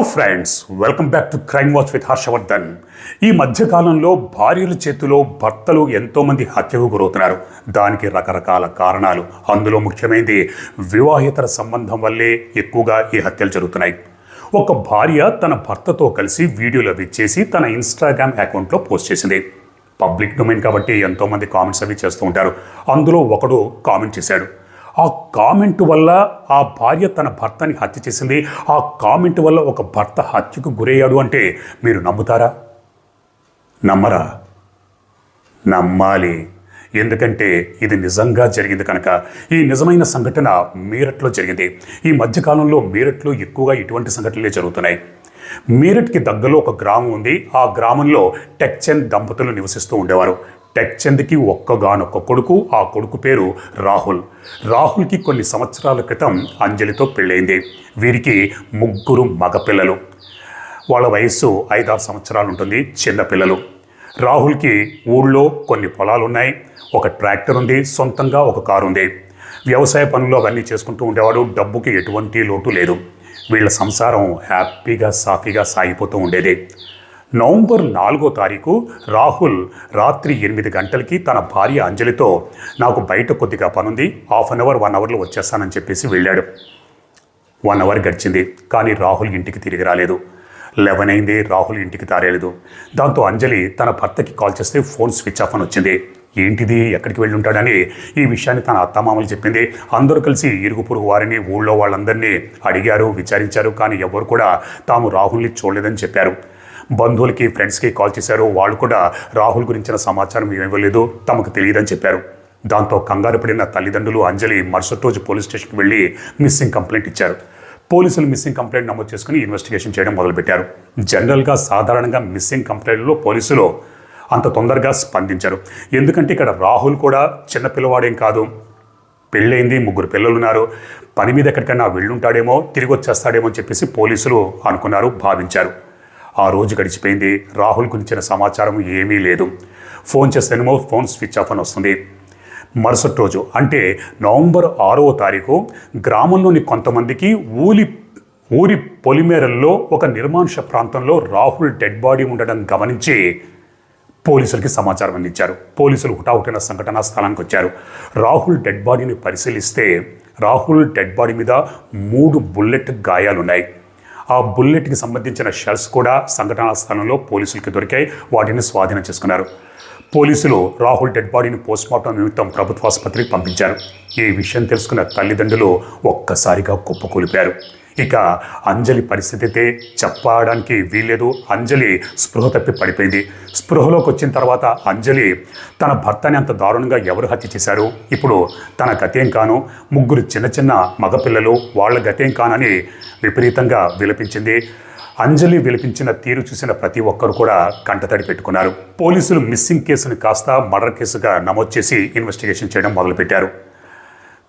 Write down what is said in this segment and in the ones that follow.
Hello friends welcome back to crime watch with Harshavardhan ఈ మధ్యకాలంలో భార్యల చేతిలో భర్తలు ఎంతోమంది హత్యకు గురవుతున్నారు. దానికి రకరకాల కారణాలు. అందులో ముఖ్యమైనది వివాహేతర సంబంధం వల్లే ఎక్కువగా ఈ హత్యలు జరుగుతున్నాయి. ఒక భార్య తన భర్తతో కలిసి వీడియోలు అవి చేసి తన ఇన్స్టాగ్రామ్ అకౌంట్లో పోస్ట్ చేసింది. పబ్లిక్ డొమైన్ కాబట్టి ఎంతోమంది కామెంట్స్ అవి చేస్తూ ఉంటారు. అందులో ఒకడు కామెంట్ చేశాడు. ఆ కామెంట్ వల్ల ఆ భార్య తన భర్తని హత్య చేసింది. ఆ కామెంట్ వల్ల ఒక భర్త హత్యకు గురయ్యాడు అంటే మీరు నమ్ముతారా? నమ్మరా? నమ్మాలి. ఎందుకంటే ఇది నిజంగా జరిగింది కనుక. ఈ నిజమైన సంఘటన మీరట్లో జరిగింది. ఈ మధ్యకాలంలో మీరట్లో ఎక్కువగా ఇటువంటి సంఘటనలే జరుగుతున్నాయి. మీరట్కి దగ్గరలో ఒక గ్రామం ఉంది. ఆ గ్రామంలో టెక్చెన్ దంపతులు నివసిస్తూ ఉండేవారు. టెక్చంద్కి ఒక్కగానొక్క కొడుకు ఆ కొడుకు పేరు రాహుల్. రాహుల్కి కొన్ని సంవత్సరాల క్రితం అంజలితో పెళ్ళైంది. వీరికి ముగ్గురు మగపిల్లలు. వాళ్ళ వయస్సు ఐదారు సంవత్సరాలు ఉంటుంది చిన్నపిల్లలు రాహుల్కి ఊళ్ళో కొన్ని పొలాలు ఉన్నాయి ఒక ట్రాక్టర్ ఉంది సొంతంగా ఒక కారు ఉంది. వ్యవసాయ పనులు అవన్నీ చేసుకుంటూ ఉండేవాడు డబ్బుకి ఎటువంటి లోటు లేదు. వీళ్ళ సంసారం హ్యాపీగా సాఫీగా సాగిపోతూ ఉండేది. నవంబర్ నాలుగో తారీఖు రాహుల్ రాత్రి ఎనిమిది గంటలకి తన భార్య అంజలితో నాకు బయట కొద్దిగా పనుంది హాఫ్ అన్ అవర్ వన్ అవర్లో వచ్చేస్తానని చెప్పేసి వెళ్ళాడు. వన్ అవర్ గడిచింది కానీ రాహుల్ ఇంటికి తిరిగి రాలేదు. లెవెన్ అయింది రాహుల్ ఇంటికి తారేలేదు దాంతో అంజలి తన భర్తకి కాల్ చేస్తే ఫోన్ స్విచ్ ఆఫ్ అని వచ్చింది. ఏంటిది ఎక్కడికి వెళ్ళి ఉంటాడని ఈ విషయాన్ని తన అత్తమామలు చెప్పింది. అందరూ కలిసి ఇరుగు పొరుగు వారిని ఊళ్ళో వాళ్ళందరినీ అడిగారు విచారించారు కానీ ఎవరు కూడా తాము రాహుల్ని చూడలేదని చెప్పారు. బంధువులకి ఫ్రెండ్స్కి కాల్ చేశారు. వాళ్ళు కూడా రాహుల్ గురించిన సమాచారం ఇవ్వలేదు తమకు తెలియదని చెప్పారు. దాంతో కంగారు పడిన తల్లిదండ్రులు అంజలి మరుసటి రోజు పోలీస్ స్టేషన్కి వెళ్ళి మిస్సింగ్ కంప్లైంట్ ఇచ్చారు. పోలీసులు మిస్సింగ్ కంప్లైంట్ నమోదు చేసుకుని ఇన్వెస్టిగేషన్ చేయడం మొదలుపెట్టారు. జనరల్గా సాధారణంగా మిస్సింగ్ కంప్లైంట్లో పోలీసులు అంత తొందరగా స్పందించారు. ఎందుకంటే ఇక్కడ రాహుల్ కూడా చిన్న పిల్లవాడేం కాదు. పెళ్ళైంది ముగ్గురు పిల్లలు ఉన్నారు పని మీద ఎక్కడికైనా వెళ్ళుంటాడేమో తిరిగి వచ్చేస్తాడేమో అని చెప్పేసి పోలీసులు అనుకున్నారు భావించారు. ఆ రోజు గడిచిపోయింది. రాహుల్ గురించిన సమాచారం ఏమీ లేదు. ఫోన్ చేస్తేనేమో ఫోన్ స్విచ్ ఆఫ్ అని వస్తుంది. మరుసటి రోజు అంటే నవంబర్ ఆరవ తారీఖు గ్రామంలోని కొంతమందికి ఊలి ఊరి పొలిమేరల్లో ఒక నిర్మానుష ప్రాంతంలో రాహుల్ డెడ్ బాడీ ఉండడం గమనించి పోలీసులకి సమాచారం అందించారు. పోలీసులు హుటాహుటిన సంఘటనా స్థలానికి వచ్చారు. రాహుల్ డెడ్ బాడీని పరిశీలిస్తే రాహుల్ డెడ్ బాడీ మీద మూడు బుల్లెట్ గాయాలున్నాయి. ఆ బుల్లెట్కి సంబంధించిన షెల్స్ కూడా సంఘటనా స్థలంలో పోలీసులకి దొరికాయి. వాటిని స్వాధీనం చేసుకున్నారు. పోలీసులు రాహుల్ డెడ్ బాడీని పోస్ట్మార్టం నిమిత్తం ప్రభుత్వ ఆసుపత్రికి పంపించారు. ఈ విషయం తెలుసుకున్న తల్లిదండ్రులు ఒక్కసారిగా కుప్పకూలిపారు ఇక అంజలి పరిస్థితి అయితే చెప్పడానికి వీల్లేదు. అంజలి స్పృహ తప్పి పడిపోయింది. స్పృహలోకి వచ్చిన తర్వాత అంజలి తన భర్తని అంత దారుణంగా ఎవరు హత్య చేశారు? ఇప్పుడు తన గతేం కాను ముగ్గురు చిన్న చిన్న మగపిల్లలు వాళ్ళ గతేం కానని విపరీతంగా విలపించింది. అంజలి విలిపించిన తీరు చూసిన ప్రతి ఒక్కరు కూడా కంటతడి పెట్టుకున్నారు. పోలీసులు మిస్సింగ్ కేసును కాస్త మర్డర్ కేసుగా నమోదు చేసి ఇన్వెస్టిగేషన్ చేయడం మొదలుపెట్టారు.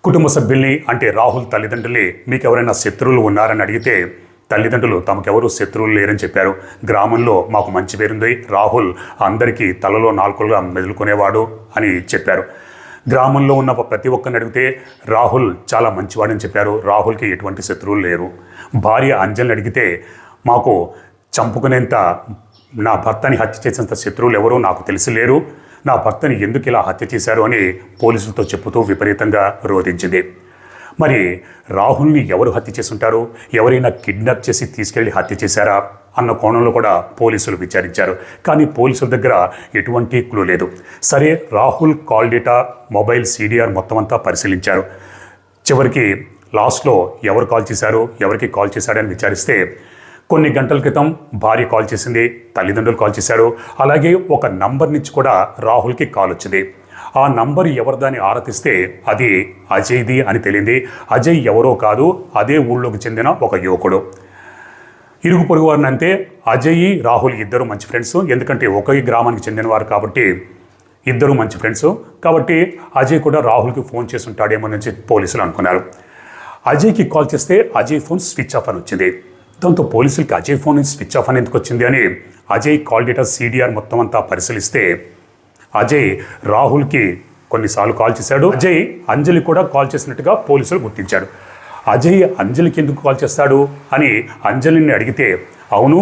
కుటుంబ సభ్యుల్ని అంటే రాహుల్ తల్లిదండ్రుల్ని మీకు ఎవరైనా శత్రువులు ఉన్నారని అడిగితే తల్లిదండ్రులు తమకెవరూ శత్రువులు లేరని చెప్పారు. గ్రామంలో మాకు మంచి పేరుంది. రాహుల్ అందరికీ తలలో నాలుకలుగా మెదులుకునేవాడు అని చెప్పారు. గ్రామంలో ఉన్న ప్రతి ఒక్కరిని అడిగితే రాహుల్ చాలా మంచివాడని చెప్పారు. రాహుల్కి ఎటువంటి శత్రువులు లేరు. భార్య అంజలిని అడిగితే మాకు చంపుకునేంత నా భర్తని హత్య చేసేంత శత్రువులు ఎవరో నాకు తెలిసి లేరు. నా భర్తని ఎందుకు ఇలా హత్య చేశారు అని పోలీసులతో చెప్పుతూ విపరీతంగా రోధించింది. మరి రాహుల్ని ఎవరు హత్య చేసుంటారు ఎవరైనా కిడ్నాప్ చేసి తీసుకెళ్ళి హత్య చేశారా? అన్న కోణంలో కూడా పోలీసులు విచారించారు. కానీ పోలీసుల దగ్గర ఎటువంటి క్లూ లేదు. సరే Rahul call data mobile CDR మొత్తం అంతా పరిశీలించారు. చివరికి లాస్ట్లో ఎవరు కాల్ చేశారు? ఎవరికి కాల్ చేశాడని విచారిస్తే కొన్ని గంటల క్రితం భార్య కాల్ చేసింది తల్లిదండ్రులు కాల్ చేశారు. అలాగే ఒక నంబర్ నుంచి కూడా రాహుల్కి కాల్ వచ్చింది. ఆ నంబర్ ఎవరిదాన్ని ఆరతిస్తే అది అజయ్ది అని తెలియంది అజయ్ ఎవరో కాదు అదే ఊళ్ళోకి చెందిన ఒక యువకుడు. ఇరుగు పొరుగు వారిని అంటే అజయ్ రాహుల్ ఇద్దరు మంచి ఫ్రెండ్స్. ఎందుకంటే ఒకే గ్రామానికి చెందినవారు కాబట్టి ఇద్దరు మంచి ఫ్రెండ్స్. కాబట్టి అజయ్ కూడా రాహుల్కి ఫోన్ చేసి ఉంటాడేమో నుంచి పోలీసులు అనుకున్నారు. అజయ్కి కాల్ చేస్తే అజయ్ ఫోన్ స్విచ్ ఆఫ్ అని వచ్చింది. దాంతో పోలీసులకి అజయ్ ఫోన్ స్విచ్ ఆఫ్ అని ఎందుకు వచ్చింది అని అజయ్ కాల్ డేటా సీడీఆర్ మొత్తం అంతా పరిశీలిస్తే అజయ్ రాహుల్కి కొన్నిసార్లు కాల్ చేశాడు. అజయ్ అంజలి కూడా కాల్ చేసినట్టుగా పోలీసులు గుర్తించాడు అజయ్ అంజలికి ఎందుకు కాల్ చేస్తాడు అని అంజలిని అడిగితే అవును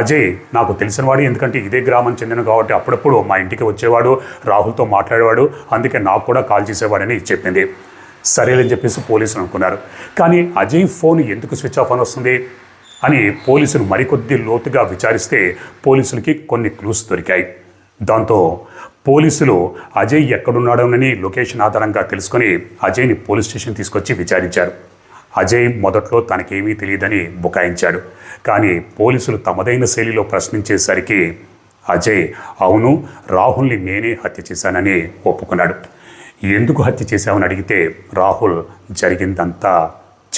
అజయ్ నాకు తెలిసినవాడు ఎందుకంటే ఇదే గ్రామం చెందిన కాబట్టి అప్పుడప్పుడు మా ఇంటికి వచ్చేవాడు రాహుల్తో మాట్లాడేవాడు అందుకే నాకు కూడా కాల్ చేసేవాడని చెప్పింది. సరేలని చెప్పేసి పోలీసులు అనుకున్నారు. కానీ అజయ్ ఫోన్ ఎందుకు స్విచ్ ఆఫ్ అని వస్తుంది? అని పోలీసులు మరికొద్ది లోతుగా విచారిస్తే పోలీసులకి కొన్ని క్లూస్ దొరికాయి. దాంతో పోలీసులు అజయ్ ఎక్కడున్నాడోనని లొకేషన్ ఆధారంగా తెలుసుకొని అజయ్ని పోలీస్ స్టేషన్ తీసుకొచ్చి విచారించారు. అజయ్ మొదట్లో తనకేమీ తెలియదని బుకాయించాడు. కానీ పోలీసులు తమదైన శైలిలో ప్రశ్నించేసరికి అజయ్ అవును రాహుల్ని నేనే హత్య చేశానని ఒప్పుకున్నాడు. ఎందుకు హత్య చేశామని అడిగితే రాహుల్ జరిగిందంతా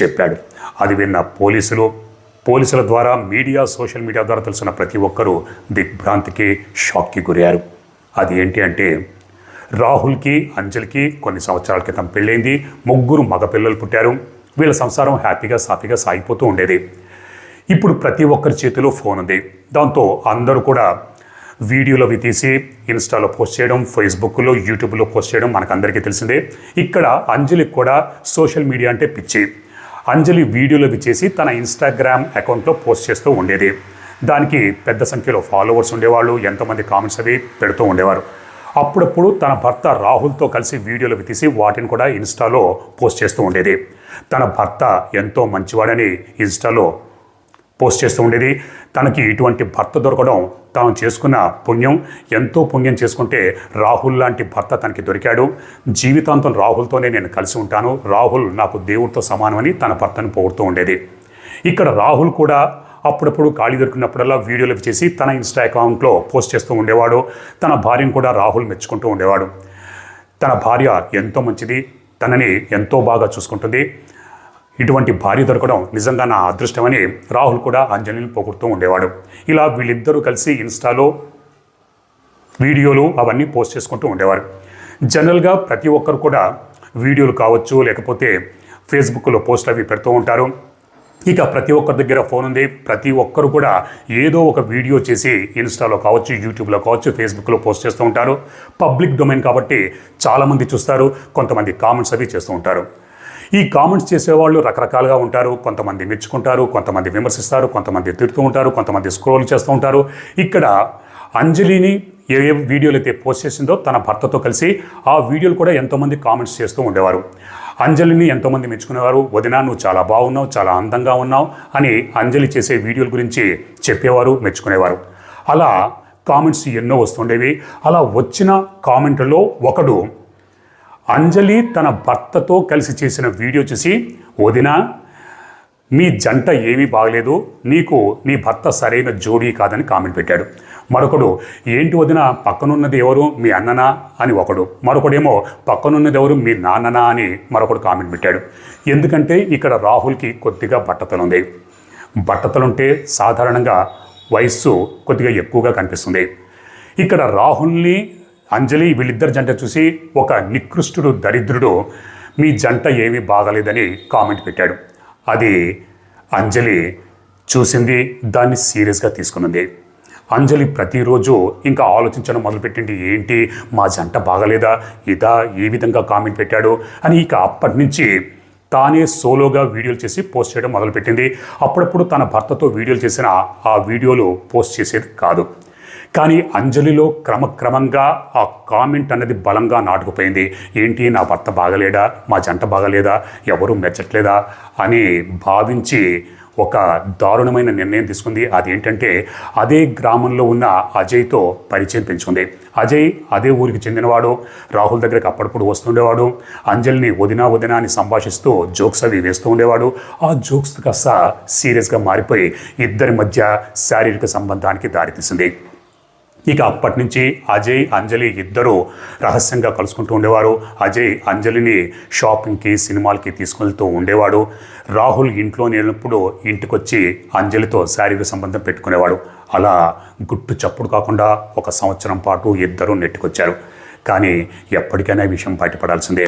చెప్పాడు. అది విన్న పోలీసులు పోలీసుల ద్వారా మీడియా సోషల్ మీడియా ద్వారా తెలిసిన ప్రతి ఒక్కరూ దిగ్భ్రాంతికి షాక్కి గురయ్యారు. అది ఏంటి అంటే రాహుల్కి అంజలికి కొన్ని సంవత్సరాల క్రితం పెళ్ళైంది. ముగ్గురు మగపిల్లలు పుట్టారు. వీళ్ళ సంసారం హ్యాపీగా సాఫీగా సాగిపోతూ ఉండేది. ఇప్పుడు ప్రతి ఒక్కరి చేతిలో ఫోన్ ఉంది. దాంతో అందరూ కూడా వీడియోలు అవి తీసి ఇన్స్టాలో పోస్ట్ చేయడం ఫేస్బుక్లో యూట్యూబ్లో పోస్ట్ చేయడం మనకందరికీ తెలిసిందే. ఇక్కడ అంజలికి కూడా సోషల్ మీడియా అంటే పిచ్చి. అంజలి వీడియోలు అవి చేసి తన ఇన్స్టాగ్రామ్ అకౌంట్లో పోస్ట్ చేస్తూ ఉండేది. దానికి పెద్ద సంఖ్యలో ఫాలోవర్స్ ఉండేవాళ్ళు ఎంతోమంది కామెంట్స్ అవి పెడుతూ ఉండేవారు. అప్పుడప్పుడు తన భర్త రాహుల్తో కలిసి వీడియోలు తీసి వాటిని కూడా ఇన్స్టాలో పోస్ట్ చేస్తూ ఉండేది. తన భర్త ఎంతో మంచివాడని ఇన్స్టాలో పోస్ట్ చేస్తూ ఉండేది. తనకి ఇటువంటి భర్త దొరకడం తాను చేసుకున్న పుణ్యం ఎంతో పుణ్యం చేసుకుంటే రాహుల్ లాంటి భర్త తనకి దొరికాడు. జీవితాంతం రాహుల్తోనే నేను కలిసి ఉంటాను. రాహుల్ నాకు దేవుడితో సమానమని తన భర్తను పోగొడుతూ ఉండేది. ఇక్కడ రాహుల్ కూడా అప్పుడప్పుడు ఖాళీ దొరికినప్పుడల్లా వీడియోలు చేసి తన ఇన్స్టా అకౌంట్లో పోస్ట్ చేస్తూ ఉండేవాడు. తన భార్యను కూడా రాహుల్ మెచ్చుకుంటూ ఉండేవాడు. తన భార్య ఎంతో మంచిది. తనని ఎంతో బాగా చూసుకుంటుంది. ఇటువంటి భార్య దొరకడం నిజంగా నా అదృష్టమని రాహుల్ కూడా అంజలిని పొగుడుతూ ఉండేవాడు. ఇలా వీళ్ళిద్దరూ కలిసి ఇన్స్టాలో వీడియోలు అవన్నీ పోస్ట్ చేసుకుంటూ ఉండేవారు. జనరల్గా ప్రతి ఒక్కరు కూడా వీడియోలు కావచ్చు లేకపోతే ఫేస్బుక్లో పోస్టులు అవి పెడుతూ ఉంటారు. ఇక ప్రతి ఒక్కరి దగ్గర ఫోన్ ఉంది. ప్రతి ఒక్కరు కూడా ఏదో ఒక వీడియో చేసి ఇన్స్టాలో కావచ్చు యూట్యూబ్లో కావచ్చు ఫేస్బుక్లో పోస్ట్ చేస్తూ ఉంటారు. పబ్లిక్ డొమైన్ కాబట్టి చాలామంది చూస్తారు కొంతమంది కామెంట్స్ అవి చేస్తూ ఉంటారు. ఈ కామెంట్స్ చేసేవాళ్ళు రకరకాలుగా ఉంటారు. కొంతమంది మెచ్చుకుంటారు కొంతమంది విమర్శిస్తారు కొంతమంది తిడుతూ ఉంటారు కొంతమంది స్క్రోల్ చేస్తూ ఉంటారు. ఇక్కడ అంజలిని ఏ ఏ వీడియోలు అయితే పోస్ట్ చేసిందో తన భర్తతో కలిసి ఆ వీడియోలు కూడా ఎంతోమంది కామెంట్స్ చేస్తూ ఉండేవారు. అంజలిని ఎంతోమంది మెచ్చుకునేవారు? వదిన నువ్వు చాలా బాగున్నావు చాలా అందంగా ఉన్నావు అని అంజలి చేసే వీడియోల గురించి చెప్పేవారు మెచ్చుకునేవారు. అలా కామెంట్స్ ఎన్నో వస్తుండేవి. అలా వచ్చిన కామెంట్లో ఒకడు అంజలి తన భర్తతో కలిసి చేసిన వీడియో చూసి వదిన మీ జంట ఏమీ బాగలేదు. నీకు నీ భర్త సరైన జోడీ కాదని కామెంట్ పెట్టాడు. మరొకడు ఏంటి వదిన పక్కనున్నది ఎవరు? మీ అన్ననా? అని ఒకడు. మరొకడేమో పక్కనున్నది ఎవరు? మీ నాన్ననా? అని మరొకడు కామెంట్ పెట్టాడు. ఎందుకంటే ఇక్కడ రాహుల్కి కొద్దిగా బట్టతలుంది బట్టతలుంటే సాధారణంగా వయస్సు కొద్దిగా ఎక్కువగా కనిపిస్తుంది. ఇక్కడ రాహుల్ని అంజలి వీళ్ళిద్దరు జంట చూసి ఒక నికృష్టుడు దరిద్రుడు మీ జంట ఏమీ బాగలేదని కామెంట్ పెట్టాడు. అది అంజలి చూసింది దాన్ని సీరియస్గా తీసుకున్నది అంజలి ప్రతిరోజు ఇంకా ఆలోచించడం మొదలుపెట్టింది ఏంటి మా జంట బాగలేదా? ఇదా ఏ విధంగా కామెంట్ పెట్టాడు? అని ఇక అప్పటి నుంచి తానే సోలోగా వీడియోలు చేసి పోస్ట్ చేయడం మొదలుపెట్టింది. అప్పుడప్పుడు తన భర్తతో వీడియోలు చేసిన ఆ వీడియోలు పోస్ట్ చేసేది కాదు. కానీ అంజలిలో క్రమక్రమంగా ఆ కామెంట్ అనేది బలంగా నాటుకుపోయింది. ఏంటి నా భర్త బాగలేడా? మా జంట బాగలేదా? ఎవరు మెచ్చట్లేదా? అని భావించి ఒక దారుణమైన నిర్ణయం తీసుకుంది. అదేంటంటే అదే గ్రామంలో ఉన్న అజయ్తో పరిచయం పెంచుకుంది. అజయ్ అదే ఊరికి చెందినవాడు. రాహుల్ దగ్గరికి అప్పుడప్పుడు వస్తుండేవాడు. అంజలిని వదినా వదినా అని సంభాషిస్తూ జోక్స్ అవి వేస్తూ ఉండేవాడు. ఆ జోక్స్ కాస్త సీరియస్గా మారిపోయి ఇద్దరి మధ్య శారీరక సంబంధానికి దారితీసింది. ఇక అప్పటి నుంచి అజయ్ అంజలి ఇద్దరూ రహస్యంగా కలుసుకుంటూ ఉండేవారు. అజయ్ అంజలిని షాపింగ్కి సినిమాలకి తీసుకెళ్తూ ఉండేవాడు. రాహుల్ ఇంట్లో నేనప్పుడు ఇంటికొచ్చి అంజలితో శారీరక సంబంధం పెట్టుకునేవాడు. అలా గుట్టు చప్పుడు కాకుండా ఒక సంవత్సరం పాటు ఇద్దరూ నెట్టుకొచ్చారు. కానీ ఎప్పటికైనా ఈ విషయం బయటపడాల్సిందే.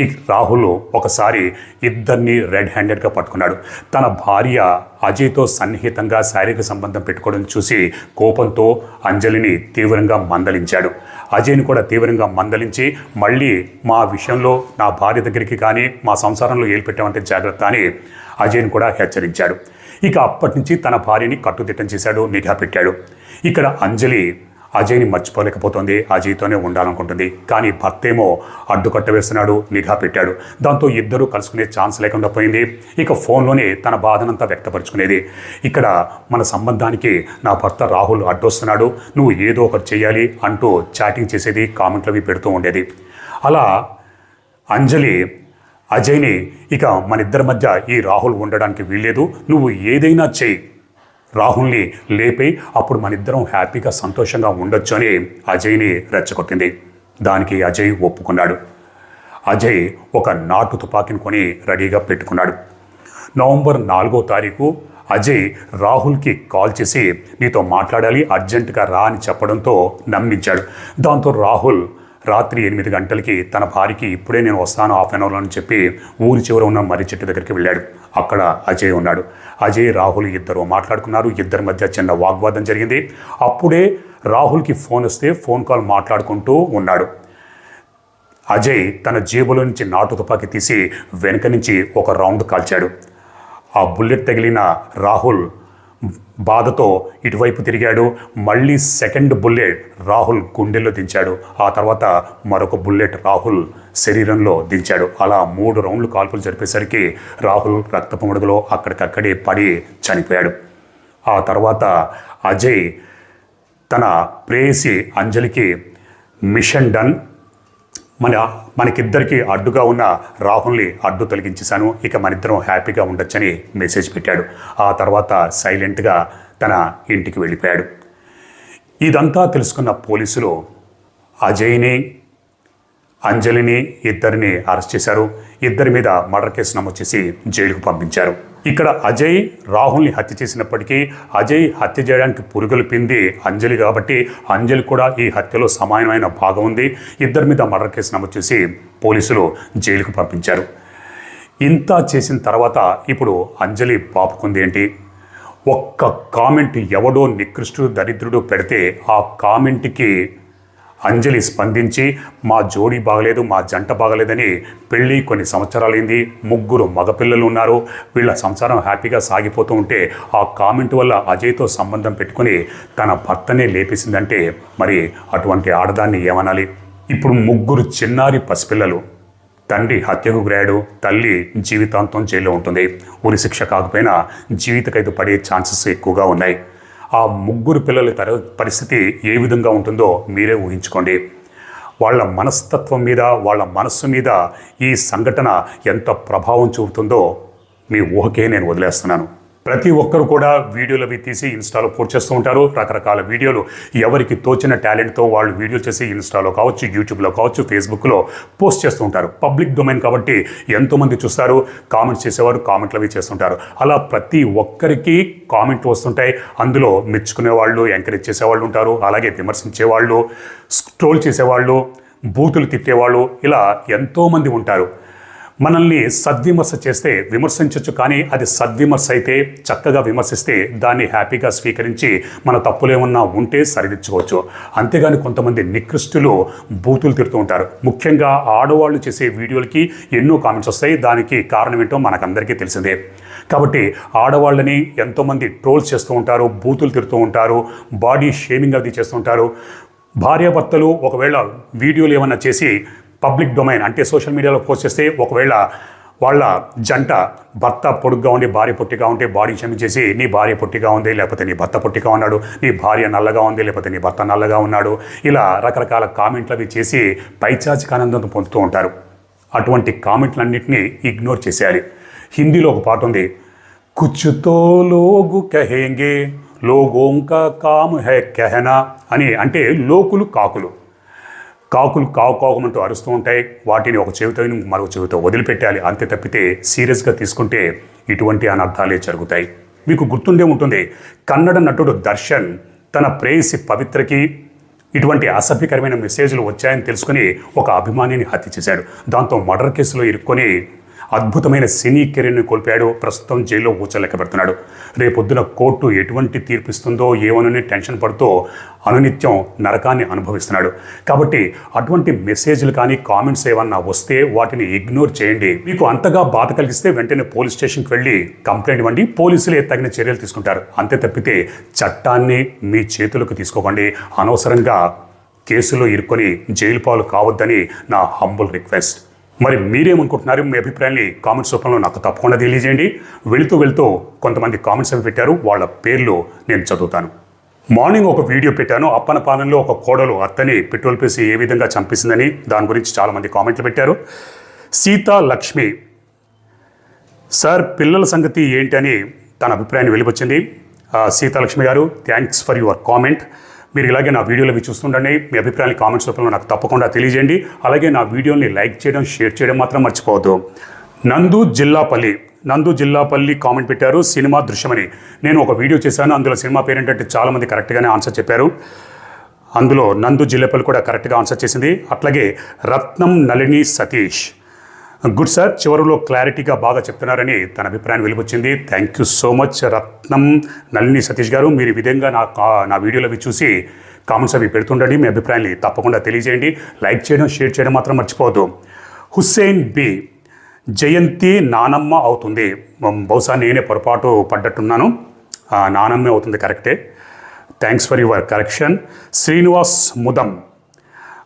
ఈ రాహుల్ ఒకసారి ఇద్దరిని రెడ్ హ్యాండెడ్గా పట్టుకున్నాడు. తన భార్య అజయ్తో సన్నిహితంగా శారీరక సంబంధం పెట్టుకోవడం చూసి కోపంతో అంజలిని తీవ్రంగా మందలించాడు. అజయ్ని కూడా తీవ్రంగా మందలించి మళ్ళీ మా విషయంలో నా భార్య దగ్గరికి కానీ మా సంసారంలో ఏలు పెట్టామంటే జాగ్రత్త అని అజయ్ని కూడా హెచ్చరించాడు. ఇక అప్పటి నుంచి తన భార్యని కట్టుదిట్టం చేశాడు నిఘా పెట్టాడు. ఇక్కడ అంజలి అజయ్ని మర్చిపోలేకపోతుంది అజయ్తోనే ఉండాలనుకుంటుంది. కానీ భర్త ఏమో అడ్డుకట్ట వేస్తున్నాడు నిఘా పెట్టాడు. దాంతో ఇద్దరూ కలుసుకునే ఛాన్స్ లేకుండా పోయింది. ఇక ఫోన్లోనే తన బాధనంతా వ్యక్తపరుచుకునేది. ఇక్కడ మన సంబంధానికి నా భర్త రాహుల్ అడ్డొస్తున్నాడు నువ్వు ఏదో ఒకటి చేయాలి అంటూ చాటింగ్ చేసేది కామెంట్లు అవి పెడుతూ ఉండేది. అలా అంజలి అజయ్ని ఇక మన ఇద్దరి మధ్య ఈ రాహుల్ ఉండడానికి వీల్లేదు. నువ్వు ఏదైనా చెయ్యి. రాహుల్ని లేపి అప్పుడు మన ఇద్దరం హ్యాపీగా సంతోషంగా ఉండొచ్చు అని అజయ్ని రెచ్చగొట్టింది. దానికి అజయ్ ఒప్పుకున్నాడు. అజయ్ ఒక నాటు తుపాకీని కొని రెడీగా పెట్టుకున్నాడు. నవంబర్ నాలుగో తారీఖు అజయ్ రాహుల్కి కాల్ చేసి నీతో మాట్లాడాలి అర్జెంటుగా రా అని చెప్పడంతో నమ్మించాడు. దాంతో రాహుల్ రాత్రి ఎనిమిది గంటలకి తన భార్యకి ఇప్పుడే నేను వస్తాను హాఫ్ అన్ అవర్లో అని చెప్పి ఊరి చివర ఉన్న మర్రి చెట్టు దగ్గరికి వెళ్ళాడు. అక్కడ అజయ్ ఉన్నాడు. అజయ్ రాహుల్ ఇద్దరు మాట్లాడుకున్నారు. ఇద్దరి మధ్య చిన్న వాగ్వాదం జరిగింది. అప్పుడే రాహుల్కి ఫోన్ వస్తే ఫోన్ కాల్ మాట్లాడుకుంటూ ఉన్నాడు. అజయ్ తన జేబులో నుంచి నాటు తుపాకీ తీసి వెనుక నుంచి ఒక రౌండ్ కాల్చాడు. ఆ బుల్లెట్ తగిలిన రాహుల్ బాధతో ఇటువైపు తిరిగాడు. మళ్ళీ సెకండ్ బుల్లెట్ రాహుల్ గుండెల్లో దించాడు. ఆ తర్వాత మరొక బుల్లెట్ రాహుల్ శరీరంలో దించాడు. అలా మూడు రౌండ్లు కాల్పులు జరిపేసరికి రాహుల్ రక్తపమడుగులో అక్కడికక్కడే పడి చనిపోయాడు. ఆ తర్వాత అజయ్ తన ప్రేయసి అంజలికి మిషన్ డన్ మన మనకిద్దరికి అడ్డుగా ఉన్న రాహుల్ని అడ్డు తొలగించేశాను. ఇక మనిద్దరం హ్యాపీగా ఉండొచ్చని మెసేజ్ పెట్టాడు. ఆ తర్వాత సైలెంట్గా తన ఇంటికి వెళ్ళిపోయాడు. ఇదంతా తెలుసుకున్న పోలీసులు అజయ్ని అంజలిని ఇద్దరిని అరెస్ట్ చేశారు. ఇద్దరి మీద మర్డర్ కేసు నమోదు చేసి జైలుకు పంపించారు. ఇక్కడ అజయ్ రాహుల్ని హత్య చేసినప్పటికీ అజయ్ హత్య చేయడానికి పురుగులు పింది అంజలి కాబట్టి అంజలి కూడా ఈ హత్యలో సమానమైన భాగం ఉంది. ఇద్దరి మీద మర్డర్ కేసు నమోదు చేసి పోలీసులు జైలుకు పంపించారు. ఇంత చేసిన తర్వాత ఇప్పుడు అంజలి పాపుకుంది ఏంటి? ఒక్క కామెంట్ ఎవడో నికృష్టుడు దరిద్రుడు పెడితే ఆ కామెంట్కి అంజలి స్పందించి మా జోడీ బాగలేదు మా జంట బాగలేదని పెళ్ళి కొన్ని సంవత్సరాలైంది ముగ్గురు మగపిల్లలు ఉన్నారు. వీళ్ళ సంసారం హ్యాపీగా సాగిపోతూ ఉంటే ఆ కామెంట్ వల్ల అజయ్తో సంబంధం పెట్టుకుని తన భర్తనే లేపేసిందంటే మరి అటువంటి ఆడదాన్ని ఏమనాలి? ఇప్పుడు ముగ్గురు చిన్నారి పసిపిల్లలు. తండ్రి హత్యకు గురాడు తల్లి జీవితాంతం జైల్లో ఉంటుంది. ఉరి శిక్ష కాకపోయినా జీవిత ఖైదు పడే ఛాన్సెస్ ఎక్కువగా ఉన్నాయి. ఆ ముగ్గురు పిల్లల తర పరిస్థితి ఏ విధంగా ఉంటుందో మీరే ఊహించుకోండి. వాళ్ళ మనస్తత్వం మీద వాళ్ళ మనస్సు మీద ఈ సంఘటన ఎంత ప్రభావం చూపుతుందో మీ ఊహకే నేను వదిలేస్తున్నాను. ప్రతి ఒక్కరు కూడా వీడియోలు అవి తీసి ఇన్స్టాలో పోస్ట్ చేస్తూ ఉంటారు. రకరకాల వీడియోలు ఎవరికి తోచిన టాలెంట్తో వాళ్ళు వీడియోలు చేసి ఇన్స్టాలో కావచ్చు యూట్యూబ్లో కావచ్చు ఫేస్బుక్లో పోస్ట్ చేస్తూ ఉంటారు. పబ్లిక్ డొమైన్ కాబట్టి ఎంతోమంది చూస్తారు కామెంట్స్ చేసేవారు కామెంట్లు అవి చేస్తుంటారు. అలా ప్రతి ఒక్కరికి కామెంట్ వస్తుంటాయి. అందులో మెచ్చుకునే వాళ్ళు ఎంకరేజ్ చేసేవాళ్ళు ఉంటారు. అలాగే విమర్శించే వాళ్ళు ట్రోల్ చేసేవాళ్ళు బూతులు తిట్టేవాళ్ళు ఇలా ఎంతోమంది ఉంటారు. మనల్ని సద్విమర్శ చేస్తే విమర్శించవచ్చు కానీ అది సద్విమర్శ అయితే చక్కగా విమర్శిస్తే దాన్ని హ్యాపీగా స్వీకరించి మన తప్పులేమన్నా ఉంటే సరిదిచ్చుకోవచ్చు అంతేగాని కొంతమంది నికృష్టులు బూతులు తిడుతూ ఉంటారు. ముఖ్యంగా ఆడవాళ్ళు చేసే వీడియోలకి ఎన్నో కామెంట్స్ వస్తాయి. దానికి కారణం ఏంటో మనకందరికీ తెలిసిందే. కాబట్టి ఆడవాళ్ళని ఎంతోమంది ట్రోల్స్ చేస్తూ ఉంటారు బూతులు తిడుతూ ఉంటారు బాడీ షేమింగ్ అది చేస్తూ ఉంటారు. భార్యాభర్తలు ఒకవేళ వీడియోలు ఏమైనా చేసి పబ్లిక్ డొమైన్ అంటే సోషల్ మీడియాలో పోస్ట్ చేస్తే ఒకవేళ వాళ్ళ జంట భర్త పొడుగ్గా ఉండి భార్య పొట్టిగా ఉంటే బాడీ క్షమించేసి చేసి నీ భార్య పొట్టిగా ఉంది లేకపోతే నీ భర్త పొట్టిగా ఉన్నాడు నీ భార్య నల్లగా ఉంది లేకపోతే నీ భర్త నల్లగా ఉన్నాడు ఇలా రకరకాల కామెంట్లు అవి చేసి పైచాచిక ఆనందం పొందుతూ ఉంటారు. అటువంటి కామెంట్లన్నింటినీ ఇగ్నోర్ చేసేయాలి. హిందీలో ఒక పాట ఉంది కుచ్చుతో లోగు కహేంగే లోగోంక కాము హే కెహనా అని అంటే లోకులు కాకులు. కాకులు కావు కాకుమంటూ అరుస్తూ ఉంటాయి. వాటిని ఒక చెవితో మరొక చెవితో వదిలిపెట్టాలి. అంతే తప్పితే సీరియస్గా తీసుకుంటే ఇటువంటి అనర్థాలే జరుగుతాయి. మీకు గుర్తుండే ఉంటుంది కన్నడ నటుడు దర్శన్ తన ప్రేయసి పవిత్రకి ఇటువంటి అసభ్యకరమైన మెసేజ్లు వచ్చాయని తెలుసుకుని ఒక అభిమానిని హత్య చేశాడు. దాంతో మర్డర్ కేసులో ఇరుక్కొని అద్భుతమైన సినీ కెరీర్ని కోల్పోయాడు. ప్రస్తుతం జైల్లో ఊచలెక్క పెడుతున్నాడు రేపొద్దున కోర్టు ఎటువంటి తీర్పిస్తుందో ఏమోనని టెన్షన్ పడుతూ అనునిత్యం నరకాన్ని అనుభవిస్తున్నాడు. కాబట్టి అటువంటి మెసేజ్లు కానీ కామెంట్స్ ఏమన్నా వస్తే వాటిని ఇగ్నోర్ చేయండి. మీకు అంతగా బాధ కలిగిస్తే వెంటనే పోలీస్ స్టేషన్కి వెళ్ళి కంప్లైంట్ ఇవ్వండి. పోలీసులే తగిన చర్యలు తీసుకుంటారు. అంతే తప్పితే చట్టాన్ని మీ చేతులకు తీసుకోకండి. అనవసరంగా కేసులో ఇరుక్కొని జైలు పాలు కావద్దని నా హంబుల్ రిక్వెస్ట్. మరి మీరేమనుకుంటున్నారు? మీ అభిప్రాయాన్ని కామెంట్స్ రూపంలో నాకు తప్పకుండా తెలియజేయండి. వెళుతూ వెళుతూ కొంతమంది కామెంట్స్ అవి పెట్టారు. వాళ్ళ పేర్లు నేను చదువుతాను. మార్నింగ్ ఒక వీడియో పెట్టాను. అప్పన పాలనలో ఒక కోడలు అత్తని పెట్రోల్ పేసి ఏ విధంగా చంపేసిందని దాని గురించి చాలామంది కామెంట్లు పెట్టారు. సీతా లక్ష్మి సార్ పిల్లల సంగతి ఏంటి అని తన అభిప్రాయాన్ని వెలిపొచ్చింది సీతాలక్ష్మి గారు థ్యాంక్స్ ఫర్ యువర్ కామెంట్. మీరు ఇలాగే నా వీడియోలు అవి చూస్తుండండి మీ అభిప్రాయాన్ని కామెంట్స్ రూపంలో నాకు తప్పకుండా తెలియజేయండి. అలాగే నా వీడియోని లైక్ చేయడం షేర్ చేయడం మాత్రం మర్చిపోవద్దు. నందు జిల్లాపల్లి నందు జిల్లాపల్లి కామెంట్ పెట్టారు సినిమా దృశ్యమని. నేను ఒక వీడియో చేశాను అందులో సినిమా పేరు ఏంటంటే చాలామంది కరెక్ట్గానే ఆన్సర్ చెప్పారు. అందులో నందు జిల్లాపల్లి కూడా కరెక్ట్గా ఆన్సర్ చేసింది. అట్లాగే రత్నం నళిని సతీష్. గుడ్ సార్ చివరిలో క్లారిటీగా బాగా చెప్తున్నారని తన అభిప్రాయం వెలువచ్చింది. Thank you so much Ratnam Nalini Satish గారు. మీరు ఈ విధంగా నా కా- నా వీడియోలు అవి చూసి కామెంట్స్ అవి పెడుతుండండి. మీ అభిప్రాయాన్ని తప్పకుండా తెలియజేయండి. లైక్ చేయడం షేర్ చేయడం మాత్రం మర్చిపోవద్దు. హుస్సేన్ బి జయంతి నానమ్మ అవుతుంది. బహుశా నేనే పొరపాటు పడ్డట్టున్నాను. నానమ్మే అవుతుంది కరెక్టే. Thanks for your correction Srinivas Mudam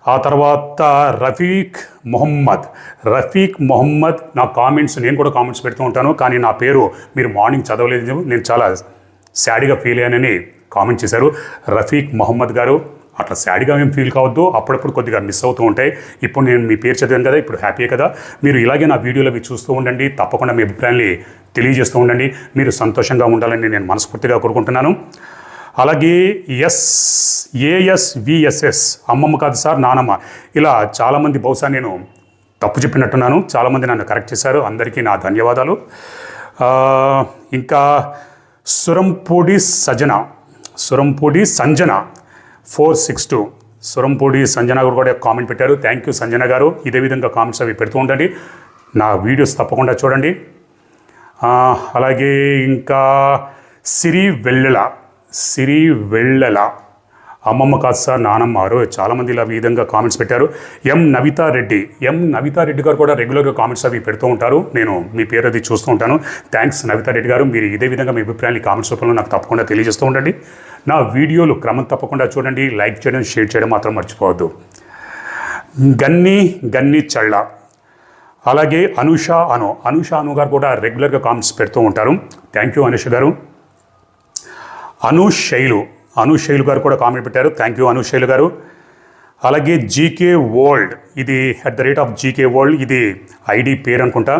ఆ తర్వాత రఫీక్ మొహమ్మద్. రఫీక్ మొహమ్మద్ నా కామెంట్స్ నేను కూడా కామెంట్స్ పెడుతూ ఉంటాను కానీ నా పేరు మీరు మార్నింగ్ చదవలేదు నేను చాలా శాడీగా ఫీల్ అయ్యానని కామెంట్ చేశారు. రఫీక్ మొహమ్మద్ గారు అట్లా శాడీగా మేము ఫీల్ కావద్దు అప్పుడప్పుడు కొద్దిగా మిస్ అవుతూ ఉంటాయి. ఇప్పుడు నేను మీ పేరు చదివాను కదా ఇప్పుడు హ్యాపీయే కదా. మీరు ఇలాగే నా వీడియోలు అవి చూస్తూ ఉండండి తప్పకుండా మీ అభిప్రాయాన్ని తెలియజేస్తూ ఉండండి. మీరు సంతోషంగా ఉండాలని నేను మనస్ఫూర్తిగా కోరుకుంటున్నాను. అలాగే ఎస్ ఏఎస్ విఎస్ఎస్ అమ్మమ్మ కాదు సార్ నానమ్మ. ఇలా చాలామంది బహుశా నేను తప్పు చెప్పినట్టున్నాను. చాలామంది నన్ను కరెక్ట్ చేశారు. అందరికీ నా ధన్యవాదాలు. ఇంకా Surampudi Sajana. Surampudi Sanjana. Four six two. Surampudi Sanjana గారు కూడా కామెంట్ పెట్టారు. థ్యాంక్ యూ సంజన గారు. ఇదే విధంగా కామెంట్స్ అవి పెడుతూ ఉండండి. నా వీడియోస్ తప్పకుండా చూడండి. అలాగే ఇంకా సిరి వెల్లెల. సిరి వెళ్ళల అమ్మమ్మ కాదు సార్ నానమ్మ ఆరు చాలామంది ఇలా విధంగా కామెంట్స్ పెట్టారు. ఎం నవితా రెడ్డి ఎం నవితా రెడ్డి గారు కూడా రెగ్యులర్గా కామెంట్స్ అవి పెడుతూ ఉంటారు. నేను మీ పేరు అది చూస్తూ ఉంటాను. థ్యాంక్స్ నవితా రెడ్డి గారు. మీరు ఇదే విధంగా మీ అభిప్రాయాన్ని కామెంట్స్ రూపంలో నాకు తప్పకుండా తెలియజేస్తూ ఉండండి. నా వీడియోలు క్రమం తప్పకుండా చూడండి. లైక్ చేయడం షేర్ చేయడం మాత్రం మర్చిపోవద్దు. గన్ని గన్ని చళ్ళ. అలాగే అనుష అను అనుష అను గారు కూడా రెగ్యులర్గా కామెంట్స్ పెడుతూ ఉంటారు. థ్యాంక్ యూ అనుష గారు. అను శైలు అను శైలు గారు కూడా కామెంట్ పెట్టారు. థ్యాంక్ యూ అను శైలు గారు. అలాగే జీకే వరల్డ్ ఇది at the rate of GK world ఇది ఐడి పేరు అనుకుంటా.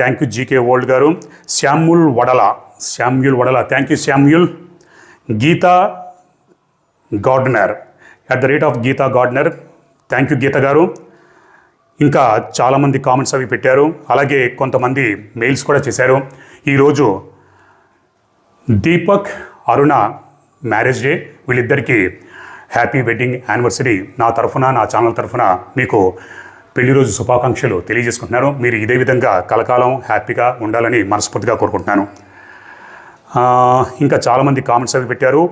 థ్యాంక్ యూ జీకే వరల్డ్ గారు. Samuel Vadala Samuel Vadala thank you Samuel Geetha Gardner at the rate of Geetha Gardner thank you Geetha గారు. ఇంకా చాలామంది comments అవి పెట్టారు. అలాగే కొంతమంది మెయిల్స్ కూడా చేశారు. ఈరోజు దీపక్ అరుణ మ్యారేజ్ డే వీళ్ళిద్దరికీ హ్యాపీ వెడ్డింగ్ యానివర్సరీ నా తరఫున నా ఛానల్ తరఫున మీకు పెళ్ళి రోజు శుభాకాంక్షలు తెలియజేసుకుంటున్నాను. మీరు ఇదే విధంగా కలకాలం హ్యాపీగా ఉండాలని మనస్ఫూర్తిగా కోరుకుంటున్నాను. ఇంకా చాలామంది కామెంట్స్ అవి పెట్టారు.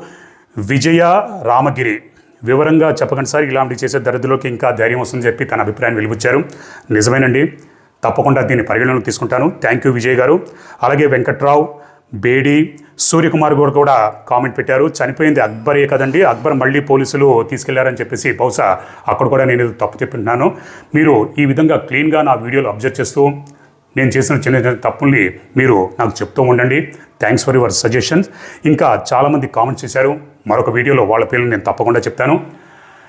విజయ రామగిరి వివరంగా చెప్పకండి సార్ ఇలాంటివి చేసే దరిద్రలోకి ఇంకా ధైర్యం వస్తుందని చెప్పి తన అభిప్రాయం వెలిబుచ్చారు. నిజమేనండి. తప్పకుండా దీన్ని పరిగణనలోకి తీసుకుంటాను. థ్యాంక్ యూ విజయ్ గారు. అలాగే వెంకట్రావు బేడి సూర్యకుమార్ గారు కూడా కామెంట్ పెట్టారు. చనిపోయింది అక్బరే కదండి. అక్బర్ మళ్ళీ పోలీసులు తీసుకెళ్ళారని చెప్పేసి బహుశా అక్కడ కూడా నేను తప్పు చెప్పింటున్నాను మీరు ఈ విధంగా క్లీన్గా నా వీడియోలు అబ్జర్వ్ చేస్తూ నేను చేసిన చిన్న చిన్న తప్పుల్ని మీరు నాకు చెప్తూ ఉండండి. థ్యాంక్స్ ఫర్ యువర్ సజెషన్స్ ఇంకా చాలామంది కామెంట్స్ చేశారు. మరొక వీడియోలో వాళ్ళ పేర్లు నేను తప్పకుండా చెప్తాను.